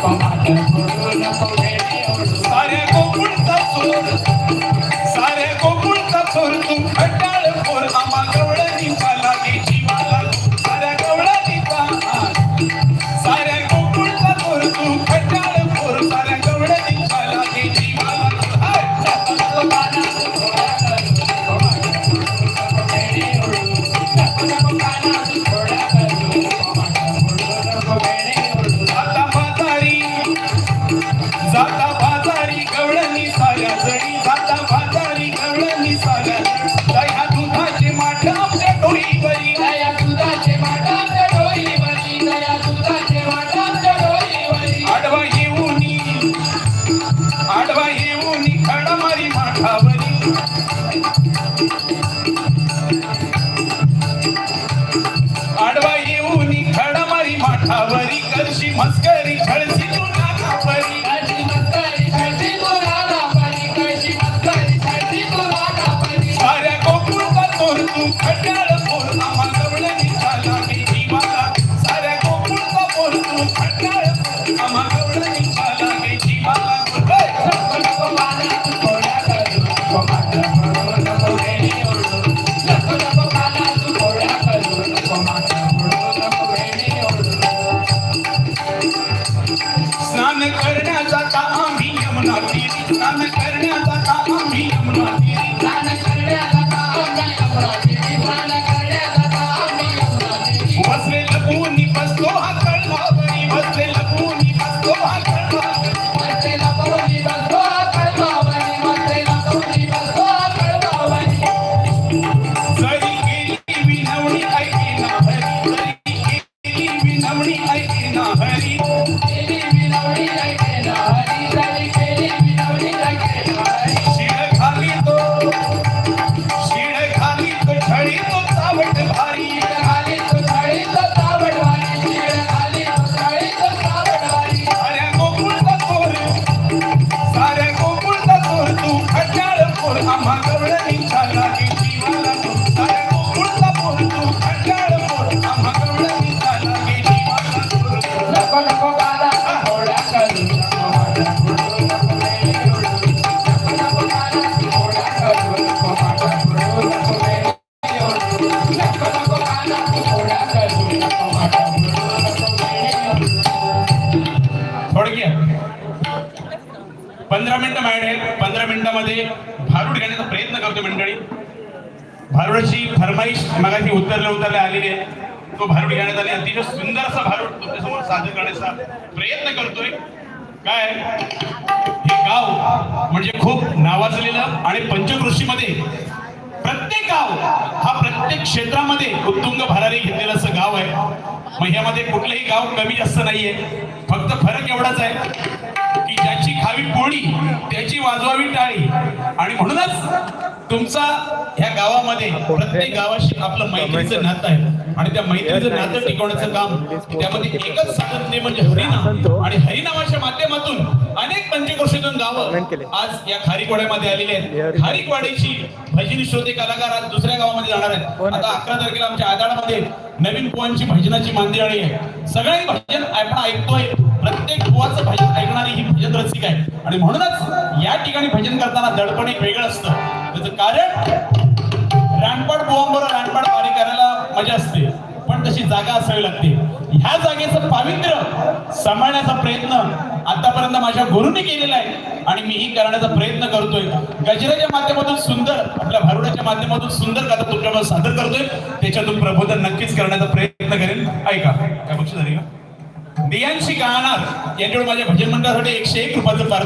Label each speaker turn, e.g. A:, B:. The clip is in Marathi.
A: I'm आडवा येऊन खडमारी
B: माठावरी. पंधरा मिनिटं मॅड आहेत. पंधरा मिनिटामध्ये भारूड घेण्याचा प्रयत्न करतो मंडळी. भारुडाची फरमाईश मगाशी उतरल्या उतरल्या आलेली आहे. तो भारूड घेण्यात आले अतिशय सुंदर असा भारूड तुमच्यासमोर सादर करण्याचा प्रयत्न करतोय. काय? हे गाव म्हणजे खूप नावाजलेलं आणि पंचकृषीमध्ये प्रत्येक गाव हा प्रत्येक क्षेत्रामध्ये उत्तुंग भरारी घेतलेलं असं गाव आहे. मग ह्यामध्ये कुठलंही गाव कमी जास्त नाहीये. फक्त फरक एवढाच आहे की ज्याची खावी पोळी त्याची वाजवावी टाळी. आणि म्हणूनच तुमचा ह्या गावामध्ये प्रत्येक गावाशी आपलं मैत्रीचं नातं आहे. आणि त्या मैत्रीचं नातं टिकवण्याचं काम त्यामध्ये एकच साधन म्हणजे हरिनाम. आणि हरिनामाच्या माध्यमातून अनेक पंचकोशीतून गावं आज या खारीकवाड्यामध्ये आलेले आहेत. खारीकवाडीची भजनी श्रोते कलाकार आज दुसऱ्या गावामध्ये जाणार आहेत. आता अकरा तारखेला आमच्या आदाळामध्ये नवीन पोवांची भजनाची मांदियाळी आहे. सगळे भजन आपण ऐकतोय. प्रत्येक पोवाचं भजन ऐकणारी ही भजन रसिक आहे. आणि म्हणूनच या ठिकाणी भजन करताना दडपण एक वेगळं असतं. त्याचं कारण रानपाड बुवांबरोबर रानपाड पारी करायला मजा असते पण तशी जागा असावी लागते. ह्या जागेचं पावित्र्य सांभाळण्याचा प्रयत्न आतापर्यंत माझ्या गुरुने केलेला आहे. आणि मीही करण्याचा प्रयत्न करतोय. गजराच्या माध्यमातून सुंदर आपल्या भारुडाच्या माध्यमातून सुंदर कथा तुमच्याकडे सादर करतोय. त्याच्यातून प्रबोधन नक्कीच करण्याचा प्रयत्न करेन. ऐका. काय पक्ष झाली का बियांशी गाणार. यांच्याकडे माझ्या भजन मंडळासाठी एकशे एक रुपयाचं पार